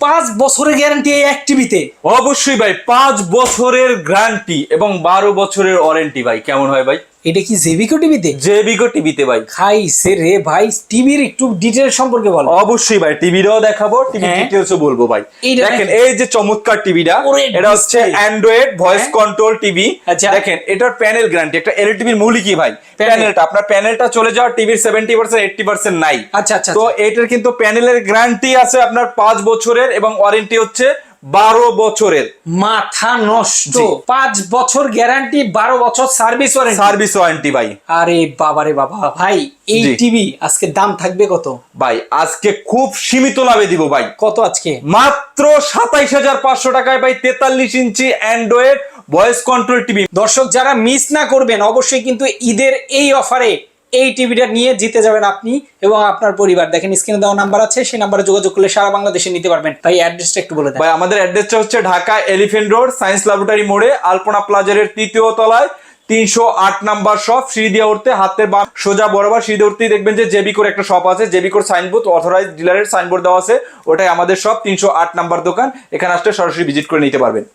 পাঁচ বছরের গ্যারান্টি এই এক টিভিতে অবশ্যই ভাই, পাঁচ বছরের গ্যারান্টি এবং বারো বছরের ওয়ারেন্টি ভাই। কেমন হয় ভাই? এটা কি জেবিকো টিভিতে জেবিকো টিভিতে ভাই। খাইছে রে ভাই টিভির একটু ডিটেল সম্পর্কে বল। অবশ্যই ভাই টিভিটাও দেখাবো টিভি হ্যাঁ। ডিটেলসও বলব ভাই। দেখেন এই যে চমৎকার টিভিটা এটা হচ্ছে অ্যান্ড্রয়েড ভয়েস হ্যাঁ। কন্ট্রোল টিভি আচ্ছা। দেখেন এটার প্যানেল গ্যারান্টি একটা এলইডি টিভির মূলই কি ভাই। প্যানেলটা আপনার প্যানেলটা চলে যাওয়ার টিভির সেভেন্টি পার্সেন্ট এইটটি পার্সেন্ট নাই। আচ্ছা আচ্ছা তো এটার কিন্তু প্যানেলের গ্যারান্টি আছে আপনার পাঁচ বছরের এবং ওয়ারেন্টি হচ্ছে বারো বছরের। মাথা নষ্ট। পাঁচ বছর গ্যারান্টি বারো বছর সার্ভিস ওয়ারেন্টি সার্ভিস ওয়ারেন্টি ভাই। আরে বাবা রে বাবা। ভাই এই টিভি আজকে দাম থাকবে কত? ভাই আজকে খুব সীমিত লাভে দিব ভাই। কত আজকে? মাত্র সাতাইশ হাজার পাঁচশো টাকায় ভাই তেতাল্লিশ inch android voice control TV দর্শক যারা মিস না করবেন অবশ্যই কিন্তু ঈদের এই অফারে এই টিভিটা নিয়ে জিতে যাবেন আপনি এবং আপনার পরিবার। দেখেন স্ক্রিনে দেওয়া নাম্বার আছে, সেই নাম্বারে যোগাযোগ করলে সারা বাংলাদেশে নিতে পারবেন। ভাই অ্যাড্রেসটা একটু বলে দেন। ভাই, আমাদের অ্যাড্রেসটা হচ্ছে Dhaka elephant road science laboratory মোড়ে, আলপনা প্লাজারের তৃতীয় তলায়, তিনশো আট নাম্বার শপ সিঁড়ি দিয়ে উঠতে হাতের বা সোজা বরাবর সিঁড়ি উঠতেই দেখবেন যে জেবিকোর একটা শপ আছে। জেবিকোর সাইনবোর্ড অথরাইজ ডিলারের সাইনবোর্ড দেওয়া আছে। ওটাই আমাদের শপ তিনশো আট নাম্বার দোকান। এখানে আসলে সরাসরি ভিজিট করে নিতে পারবেন।